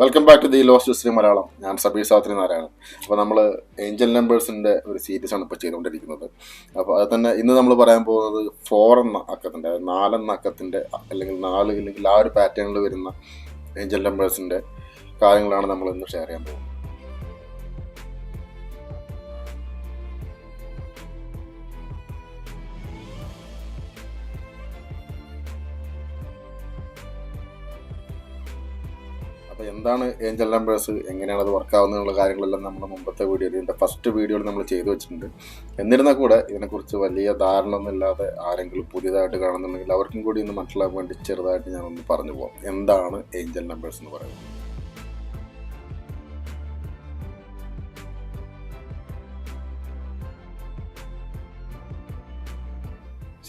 Welcome back to the lost history Malayalam. ഞാൻ സബീർ സാത്രി നാരായണൻ. അപ്പോൾ നമ്മൾ ഏഞ്ചൽ നമ്പേഴ്സിന്റെ ഒരു സീരീസാണ് ഇപ്പോൾ ചെയ്തുകൊണ്ടിരിക്കുന്നത്. അപ്പോൾ അത് തന്നെ ഇന്ന് നമ്മൾ പറയാൻ പോകുന്നത് ഫോർ എന്ന അക്കത്തിന്റെ അതായത് നാലെന്ന അക്കത്തിന്റെ അല്ലെങ്കിൽ നാല് അല്ലെങ്കിൽ ആ ഒരു പാറ്റേണിൽ വരുന്ന ഏഞ്ചൽ നമ്പേഴ്സിന്റെ കാര്യങ്ങളാണ് നമ്മൾ ഇന്ന് ഷെയർ ചെയ്യാൻ പോകുന്നത്. എന്താണ് ഏഞ്ചൽ നമ്പേഴ്സ് എങ്ങനെയാണ് അത് വർക്ക് ആവുന്നതിനുള്ള കാര്യങ്ങളെല്ലാം നമ്മൾ മുമ്പത്തെ വീഡിയോയിൽ ഇതിന്റെ ഫസ്റ്റ് വീഡിയോയിൽ നമ്മൾ ചെയ്തു വെച്ചിട്ടുണ്ട്. എന്നിരുന്നാൽ കൂടെ ഇതിനെക്കുറിച്ച് വലിയ ധാരണ ഒന്നുമില്ലാതെ ആരെങ്കിലും പുതിയതായിട്ട് കാണുന്നുണ്ടെങ്കിൽ അവർക്കും കൂടി ഒന്ന് മനസ്സിലാക്കാൻ വേണ്ടി ചെറുതായിട്ട് ഞാൻ ഒന്ന് പറഞ്ഞു പോകാം എന്താണ് ഏഞ്ചൽ നമ്പേഴ്സ് എന്ന് പറയുന്നത്?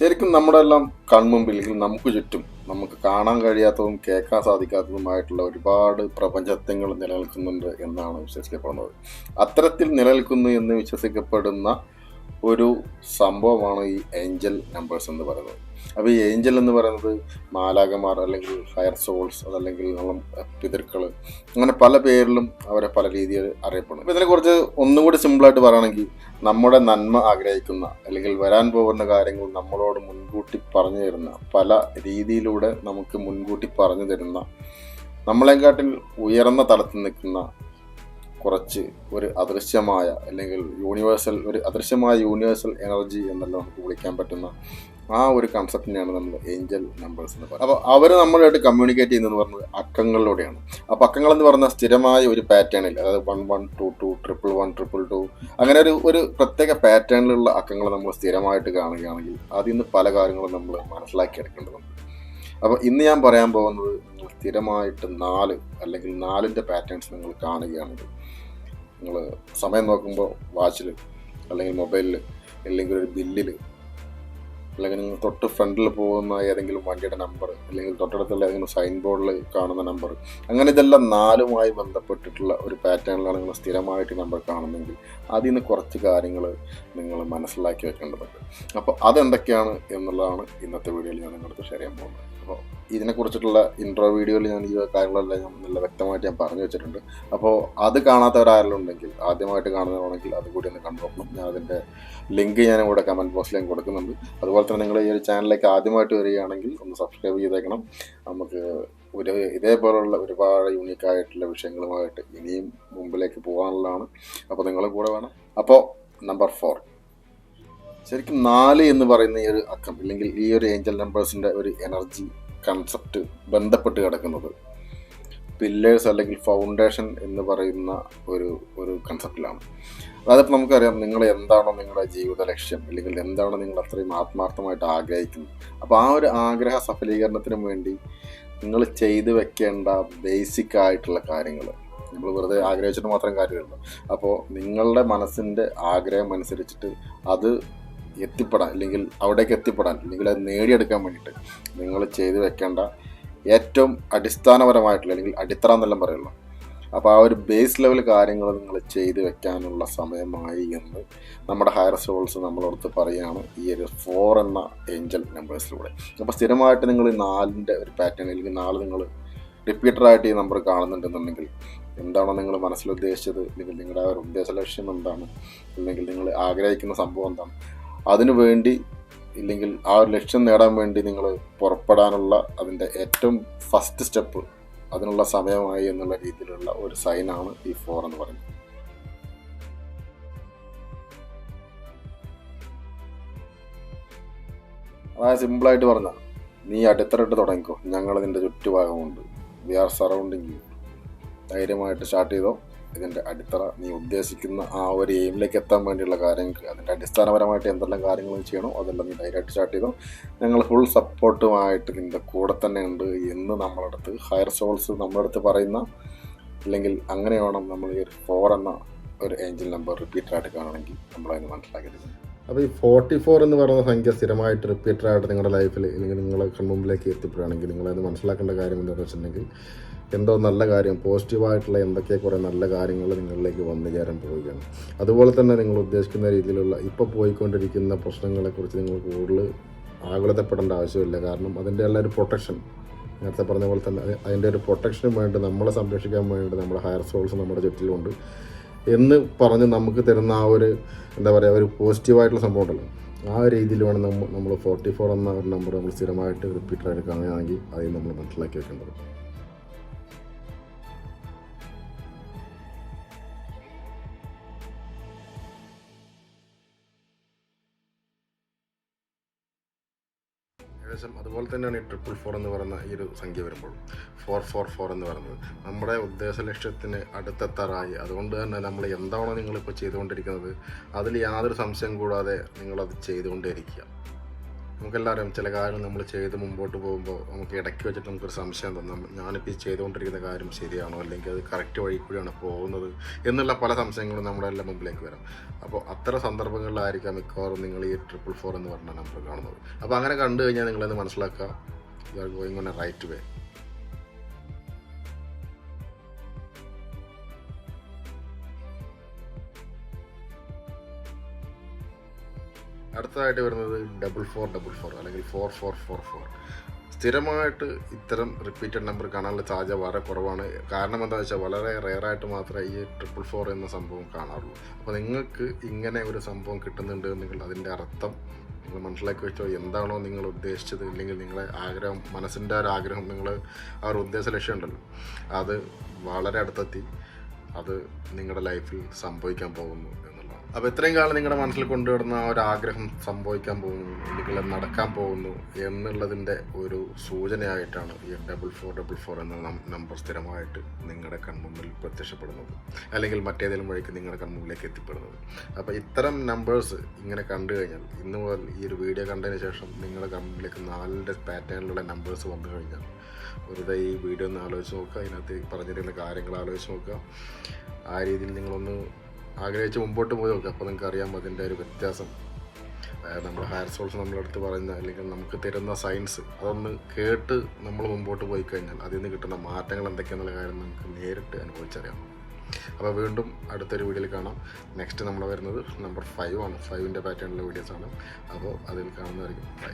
ശരിക്കും നമ്മുടെ എല്ലാം കൺമുമ്പിൽ നമുക്ക് ചുറ്റും നമുക്ക് കാണാൻ കഴിയാത്തതും കേൾക്കാൻ സാധിക്കാത്തതുമായിട്ടുള്ള ഒരുപാട് പ്രപഞ്ചത്വങ്ങൾ നിലനിൽക്കുന്നുണ്ട് എന്നാണ് വിശ്വസിക്കപ്പെടുന്നത്. അത്തരത്തിൽ നിലനിൽക്കുന്നു എന്ന് വിശ്വസിക്കപ്പെടുന്ന ഒരു സംഭവമാണ് ഈ ഏഞ്ചൽ നമ്പേഴ്സ് എന്ന് പറയുന്നത്. അപ്പോൾ ഈ ഏഞ്ചൽ എന്ന് പറയുന്നത് മാലാകമാർ അല്ലെങ്കിൽ ഹയർ സോൾസ് അതല്ലെങ്കിൽ നമ്മൾ പിതൃക്കൾ അങ്ങനെ പല പേരിലും അവരെ പല രീതിയിൽ അറിയപ്പെടുന്നു. അപ്പോൾ ഇതിനെക്കുറിച്ച് ഒന്നുകൂടി സിമ്പിളായിട്ട് പറയുകയാണെങ്കിൽ നമ്മുടെ നന്മ ആഗ്രഹിക്കുന്ന അല്ലെങ്കിൽ വരാൻ പോകുന്ന കാര്യങ്ങൾ നമ്മളോട് മുൻകൂട്ടി പറഞ്ഞു തരുന്ന പല രീതിയിലൂടെ നമുക്ക് മുൻകൂട്ടി പറഞ്ഞു തരുന്ന നമ്മളെക്കാട്ടിൽ ഉയർന്ന തലത്തിൽ നിൽക്കുന്ന കുറച്ച് ഒരു അദൃശ്യമായ അല്ലെങ്കിൽ യൂണിവേഴ്സൽ ഒരു അദൃശ്യമായ യൂണിവേഴ്സൽ എനർജി എന്നെല്ലാം നമുക്ക് വിളിക്കാൻ പറ്റുന്ന ആ ഒരു കൺസെപ്റ്റിനെയാണ് നമ്മൾ ഏഞ്ചൽ നമ്പേഴ്സ് എന്ന് പറയുന്നത്. അപ്പോൾ അവർ നമ്മളായിട്ട് കമ്മ്യൂണിക്കേറ്റ് ചെയ്യുന്നത് പറഞ്ഞത് അക്കങ്ങളിലൂടെയാണ്. അപ്പോൾ അക്കങ്ങൾ എന്ന് പറഞ്ഞാൽ സ്ഥിരമായ ഒരു പാറ്റേണിൽ അതായത് one one two two triple one triple two അങ്ങനെ ഒരു ഒരു പ്രത്യേക പാറ്റേണിലുള്ള അക്കങ്ങൾ നമ്മൾ സ്ഥിരമായിട്ട് കാണുകയാണെങ്കിൽ അതിൽ നിന്ന് പല കാര്യങ്ങളും നമ്മൾ മനസ്സിലാക്കിയെടുക്കേണ്ടതുണ്ട്. അപ്പോൾ ഇന്ന് ഞാൻ പറയാൻ പോകുന്നത് നിങ്ങൾ സ്ഥിരമായിട്ട് നാല് അല്ലെങ്കിൽ നാലിന്റെ പാറ്റേൺസ് നിങ്ങൾ കാണുകയാണെങ്കിൽ നിങ്ങൾ സമയം നോക്കുമ്പോൾ വാച്ചിൽ അല്ലെങ്കിൽ മൊബൈലിൽ അല്ലെങ്കിൽ ഒരു ബില്ലിൽ അല്ലെങ്കിൽ നിങ്ങൾ തൊട്ട് ഫ്രണ്ടിൽ പോകുന്ന ഏതെങ്കിലും വണ്ടിയുടെ നമ്പർ അല്ലെങ്കിൽ തൊട്ടടുത്തുള്ള ഏതെങ്കിലും സൈൻ ബോർഡിൽ കാണുന്ന നമ്പർ അങ്ങനെ ഇതെല്ലാം നാലുമായി ബന്ധപ്പെട്ടിട്ടുള്ള ഒരു പാറ്റേണിലാണ് നിങ്ങൾ സ്ഥിരമായിട്ട് നമ്പർ കാണുന്നെങ്കിൽ അതിൽ നിന്ന് കുറച്ച് കാര്യങ്ങൾ നിങ്ങൾ മനസ്സിലാക്കി വെക്കേണ്ടതുണ്ട്. അപ്പോൾ അതെന്തൊക്കെയാണ് എന്നുള്ളതാണ് ഇന്നത്തെ വീഡിയോയിൽ ഞാൻ നിങ്ങളുടെ ഷെയർ ചെയ്യാൻ പോകുന്നത്. അപ്പോൾ ഇതിനെക്കുറിച്ചിട്ടുള്ള ഇൻട്രോ വീഡിയോയിൽ ഞാൻ ഈ കാര്യങ്ങളെല്ലാം ഞാൻ നല്ല വ്യക്തമായിട്ട് ഞാൻ പറഞ്ഞു വെച്ചിട്ടുണ്ട്. അപ്പോൾ അത് കാണാത്തവരാരെങ്കിലും ഉണ്ടെങ്കിൽ ആദ്യമായിട്ട് കാണുന്നവരാണെങ്കിൽ അത് കൂടി ഒന്ന് കണ്ടു നോക്കണം. ഞാൻ അതിന്റെ ലിങ്ക് ഞാൻ ഇവിടെ കമന്റ് ബോക്സിൽ ഞാൻ കൊടുക്കുന്നുണ്ട്. അതുപോലെ തന്നെ നിങ്ങൾ ഈ ഒരു ചാനലിലേക്ക് ആദ്യമായിട്ട് വരികയാണെങ്കിൽ ഒന്ന് സബ്സ്ക്രൈബ് ചെയ്തേക്കണം. നമുക്ക് ഒരു ഇതേപോലുള്ള ഒരുപാട് യൂണീക്കായിട്ടുള്ള വിഷയങ്ങളുമായിട്ട് ഇനിയും മുമ്പിലേക്ക് പോകാനുള്ളതാണ്. അപ്പോൾ നിങ്ങളും കൂടെ വേണം. അപ്പോൾ നമ്പർ ഫോർ ശരിക്കും നാല് എന്ന് പറയുന്ന ഈ ഒരു അക്കം അല്ലെങ്കിൽ ഈ ഒരു ഏഞ്ചൽ നമ്പേഴ്സിന്റെ ഒരു എനർജി കൺസെപ്റ്റ് ബന്ധപ്പെട്ട് കിടക്കുന്നത്. പില്ലേഴ്സ് അല്ലെങ്കിൽ ഫൗണ്ടേഷൻ എന്ന് പറയുന്ന ഒരു ഒരു കൺസെപ്റ്റിലാണ് അതായത് നമുക്കറിയാം നിങ്ങൾ എന്താണോ നിങ്ങളുടെ ജീവിത ലക്ഷ്യം അല്ലെങ്കിൽ എന്താണോ നിങ്ങൾ അത്രയും ആത്മാർത്ഥമായിട്ട് ആഗ്രഹിക്കുന്നത്. അപ്പോൾ ആ ഒരു ആഗ്രഹ സഫലീകരണത്തിന് വേണ്ടി നിങ്ങൾ ചെയ്തു വെക്കേണ്ട ബേസിക് ആയിട്ടുള്ള കാര്യങ്ങൾ നമ്മൾ വെറുതെ ആഗ്രഹിച്ചിട്ട് മാത്രം കാര്യമില്ല. അപ്പോൾ നിങ്ങളുടെ മനസ്സിന്റെ ആഗ്രഹം അനുസരിച്ചിട്ട് അത് എത്തിപ്പെടാൻ അല്ലെങ്കിൽ അവിടേക്ക് എത്തിപ്പെടാൻ അല്ലെങ്കിൽ അത് നേടിയെടുക്കാൻ വേണ്ടിയിട്ട് നിങ്ങൾ ചെയ്തു വെക്കേണ്ട ഏറ്റവും അടിസ്ഥാനപരമായിട്ടുള്ള അല്ലെങ്കിൽ അടിത്തറ എന്നെല്ലാം പറയുള്ളൂ. അപ്പോൾ ആ ഒരു ബേസ് ലെവൽ കാര്യങ്ങൾ നിങ്ങൾ ചെയ്തു വെക്കാനുള്ള സമയമായി എന്ന് നമ്മുടെ ഹയർ സോൾസ് നമ്മളോടത്ത് പറയുകയാണ് ഈ ഒരു ഫോർ എന്ന ഏഞ്ചൽ നമ്പേഴ്സിലൂടെ അപ്പോൾ സ്ഥിരമായിട്ട് നിങ്ങൾ നാലിന്റെ ഒരു പാറ്റേൺ അല്ലെങ്കിൽ നാല് നിങ്ങൾ റിപ്പീറ്ററായിട്ട് ഈ നമ്പർ കാണുന്നുണ്ടെന്നുണ്ടെങ്കിൽ എന്താണോ നിങ്ങൾ മനസ്സിൽ ഉദ്ദേശിച്ചത് അല്ലെങ്കിൽ നിങ്ങളുടെ ആ ഒരു ഉദ്ദേശ ലക്ഷ്യം എന്താണ് അല്ലെങ്കിൽ നിങ്ങൾ ആഗ്രഹിക്കുന്ന സംഭവം എന്താണ് അതിനു വേണ്ടി ഇല്ലെങ്കിൽ ആ ഒരു ലക്ഷ്യം നേടാൻ വേണ്ടി നിങ്ങൾ പുറപ്പെടാനുള്ള അതിന്റെ ഏറ്റവും ഫസ്റ്റ് സ്റ്റെപ്പ് അതിനുള്ള സമയമായി എന്നുള്ള രീതിയിലുള്ള ഒരു സൈനാണ് ഈ ഫോർ എന്ന് പറയുന്നത്. അതായത് സിമ്പിളായിട്ട് പറഞ്ഞാൽ നീ അടിത്തറയിട്ട് തുടങ്ങിക്കോ. ഞങ്ങൾ ഇതിന്റെ ചുറ്റുഭാഗമുണ്ട്. വി ആർ സറൗണ്ടിങ് ധൈര്യമായിട്ട് സ്റ്റാർട്ട് ചെയ്തോ. ഇതിന്റെ അടിത്തറ നീ ഉദ്ദേശിക്കുന്ന ആ ഒരു എയിമിലേക്ക് എത്താൻ വേണ്ടിയുള്ള കാര്യങ്ങൾ അതിന്റെ അടിസ്ഥാനപരമായിട്ട് എന്തെല്ലാം കാര്യങ്ങൾ ചെയ്യണോ അതെല്ലാം നീ ധൈര്യമായിട്ട് സ്റ്റാർട്ട് ചെയ്തോ. ഞങ്ങൾ ഫുൾ സപ്പോർട്ടുമായിട്ട് നിന്റെ കൂടെ തന്നെ ഉണ്ട് എന്ന് നമ്മളടുത്ത് ഹയർ സോൾസ് നമ്മുടെ അടുത്ത് പറയുന്ന അല്ലെങ്കിൽ അങ്ങനെ വേണം നമ്മൾ ഈ ഒരു ഫോർ എന്ന ഒരു ഏഞ്ചൽ നമ്പർ റിപ്പീറ്റഡായിട്ട് കാണണമെങ്കിൽ നമ്മളതിന് മനസ്സിലാക്കിയത് അപ്പോൾ ഈ ഫോർട്ടി ഫോർ എന്ന് പറയുന്ന സംഖ്യ സ്ഥിരമായിട്ട് റിപ്പീറ്ററായിട്ട് നിങ്ങളുടെ ലൈഫിൽ അല്ലെങ്കിൽ നിങ്ങളെ കൺമുമ്പിലേക്ക് എത്തിപ്പെടുകയാണെങ്കിൽ നിങ്ങളത് മനസ്സിലാക്കേണ്ട കാര്യം എന്താണെന്ന് വെച്ചിട്ടുണ്ടെങ്കിൽ എന്തോ നല്ല കാര്യം പോസിറ്റീവായിട്ടുള്ള എന്തൊക്കെ കുറേ നല്ല കാര്യങ്ങൾ നിങ്ങളിലേക്ക് വന്നു ചേരാൻ പോവുകയാണ്. അതുപോലെ തന്നെ നിങ്ങൾ ഉദ്ദേശിക്കുന്ന രീതിയിലുള്ള ഇപ്പോൾ പോയിക്കൊണ്ടിരിക്കുന്ന പ്രശ്നങ്ങളെക്കുറിച്ച് നിങ്ങൾ കൂടുതൽ ആകുലതപ്പെടേണ്ട ആവശ്യമില്ല. കാരണം അതിന്റെ എല്ലാം ഒരു പ്രൊട്ടക്ഷൻ നേരത്തെ പറഞ്ഞ പോലെ തന്നെ അത് അതിന്റെ ഒരു പ്രൊട്ടക്ഷനും വേണ്ടി നമ്മളെ സംരക്ഷിക്കാൻ വേണ്ടി നമ്മുടെ ഹയർ സോൾസ് നമ്മുടെ ചുറ്റിലുണ്ട്. എന്ന് പറഞ്ഞ് നമുക്ക് തരുന്ന ആ ഒരു എന്താ പറയുക ഒരു പോസിറ്റീവായിട്ടുള്ള സംഭവം ഉണ്ടല്ലോ. ആ രീതിയിൽ വേണം നമ്മൾ നമ്മൾ ഫോർട്ടി ഫോർ എന്ന ഒരു നമ്പർ നമ്മൾ സ്ഥിരമായിട്ട് റിപ്പീറ്ററായിട്ട് കാണുകയാണെങ്കിൽ അതിൽ നമ്മൾ മനസ്സിലാക്കി വെക്കേണ്ടത്. ഏകദേശം അതുപോലെ തന്നെയാണ് ഈ ട്രിപ്പിൾ ഫോർ എന്ന് പറയുന്ന ഈ ഒരു സംഖ്യ വരുമ്പോൾ. ഫോർ ഫോർ ഫോർ എന്ന് പറയുന്നത്. നമ്മുടെ ഉദ്ദേശ ലക്ഷ്യത്തിന് അടുത്തെത്താറായി. അതുകൊണ്ട് തന്നെ നമ്മൾ എന്താണോ നിങ്ങളിപ്പോൾ ചെയ്തുകൊണ്ടിരിക്കുന്നത് അതിൽ യാതൊരു സംശയം കൂടാതെ നിങ്ങളത് ചെയ്തുകൊണ്ടേയിരിക്കുക. നമുക്കെല്ലാവരും ചില കാര്യം നമ്മൾ ചെയ്ത് മുമ്പോട്ട് പോകുമ്പോൾ നമുക്ക് ഇടയ്ക്ക് വെച്ചിട്ട് നമുക്കൊരു സംശയം തോന്നാം. ഞാനിപ്പോൾ ഈ ചെയ്തുകൊണ്ടിരിക്കുന്ന കാര്യം ശരിയാണോ? അല്ലെങ്കിൽ അത് കറക്റ്റ് വഴി കൂടിയാണ് പോകുന്നത്? എന്നുള്ള പല സംശയങ്ങളും നമ്മുടെ എല്ലാം മുമ്പിലേക്ക് വരാം. അപ്പോൾ അത്തരം സന്ദർഭങ്ങളിലായിരിക്കാം മിക്കവാറും നിങ്ങൾ ഈ ട്രിപ്പിൾ ഫോർ എന്ന് പറഞ്ഞ നമ്പർ കാണുന്നത്. അപ്പോൾ അങ്ങനെ കണ്ടു കഴിഞ്ഞാൽ നിങ്ങളത് മനസ്സിലാക്കുക you are going on a right way അടുത്തതായിട്ട് വരുന്നത് ഡബിൾ ഫോർ ഡബിൾ ഫോർ അല്ലെങ്കിൽ ഫോർ ഫോർ ഫോർ ഫോർ സ്ഥിരമായിട്ട് ഇത്തരം റിപ്പീറ്റഡ് നമ്പർ കാണാനുള്ള സാധ്യത വളരെ കുറവാണ്. കാരണം എന്താണെന്ന് വെച്ചാൽ വളരെ റെയറായിട്ട് മാത്രമേ ഈ ട്രിപ്പിൾ ഫോർ എന്ന സംഭവം കാണാറുള്ളൂ. അപ്പോൾ നിങ്ങൾക്ക് ഇങ്ങനെ ഒരു സംഭവം കിട്ടുന്നുണ്ട് എന്നെങ്കിൽ അതിന്റെ അർത്ഥം നിങ്ങൾ മനസ്സിലാക്കി വെച്ചോ? എന്താണോ നിങ്ങൾ ഉദ്ദേശിച്ചത്? ഇല്ലെങ്കിൽ നിങ്ങളെ ആഗ്രഹം മനസ്സിന്റെ ഒരു ആഗ്രഹം നിങ്ങൾ ആ ഒരു ഉദ്ദേശ ലക്ഷ്യം ഉണ്ടല്ലോ. അത് വളരെ അടുത്തെത്തി അത് നിങ്ങളുടെ ലൈഫിൽ സംഭവിക്കാൻ പോകുന്നു അപ്പോൾ ഇത്രയും കാലം നിങ്ങളുടെ മനസ്സിൽ കൊണ്ടുവരുന്ന ആ ഒരു ആഗ്രഹം സംഭവിക്കാൻ പോകുന്നു അല്ലെങ്കിൽ നടക്കാൻ പോകുന്നു എന്നുള്ളതിന്റെ ഒരു സൂചനയായിട്ടാണ് ഈ ഡബിൾ ഫോർ ഡബിൾ ഫോർ എന്ന നമ്പർ സ്ഥിരമായിട്ട് നിങ്ങളുടെ കൺമുമ്പിൽ പ്രത്യക്ഷപ്പെടുന്നത്. അല്ലെങ്കിൽ മറ്റേതെങ്കിലും വഴിക്ക് നിങ്ങളുടെ കൺമുമ്പിലേക്ക് എത്തിപ്പെടുന്നത്. അപ്പോൾ ഇത്തരം നമ്പേഴ്സ് ഇങ്ങനെ കണ്ടു കഴിഞ്ഞാൽ ഇന്ന് മുതൽ ഈ ഒരു വീഡിയോ കണ്ടതിന് ശേഷം നിങ്ങളുടെ കൺമുമ്പിലേക്ക് നാലിന്റെ പാറ്റേണിലുള്ള നമ്പേഴ്സ് വന്നു കഴിഞ്ഞാൽ വെറുതെ ഈ വീഡിയോ ഒന്ന് ആലോചിച്ച് നോക്കുക അതിനകത്ത് പറഞ്ഞിരിക്കുന്ന കാര്യങ്ങൾ ആലോചിച്ച് നോക്കുക. ആ രീതിയിൽ നിങ്ങളൊന്ന് ആഗ്രഹിച്ച് മുമ്പോട്ട് പോയി നോക്കുക അപ്പോൾ നിങ്ങൾക്ക് അറിയാം അതിന്റെ ഒരു വ്യത്യാസം. നമ്മൾ ഹയർ സോൾസ് നമ്മളടുത്ത് പറയുന്ന അല്ലെങ്കിൽ നമുക്ക് തരുന്ന സയൻസ് അതൊന്ന് കേട്ട് നമ്മൾ മുമ്പോട്ട് പോയി കഴിഞ്ഞാൽ അതിൽ നിന്ന് കിട്ടുന്ന മാറ്റങ്ങൾ എന്തൊക്കെയാണെന്നുള്ള കാര്യം നമുക്ക് നേരിട്ട് അനുഭവിച്ചറിയാം. അപ്പോൾ വീണ്ടും അടുത്തൊരു വീഡിയോയിൽ കാണാം. നെക്സ്റ്റ് നമ്മൾ വരുന്നത് നമ്പർ ഫൈവ് ആണ്. ഫൈവിന്റെ പാറ്റേണിലുള്ള ആണ്. അപ്പോൾ അതിൽ കാണുന്നതായിരിക്കും. ബൈ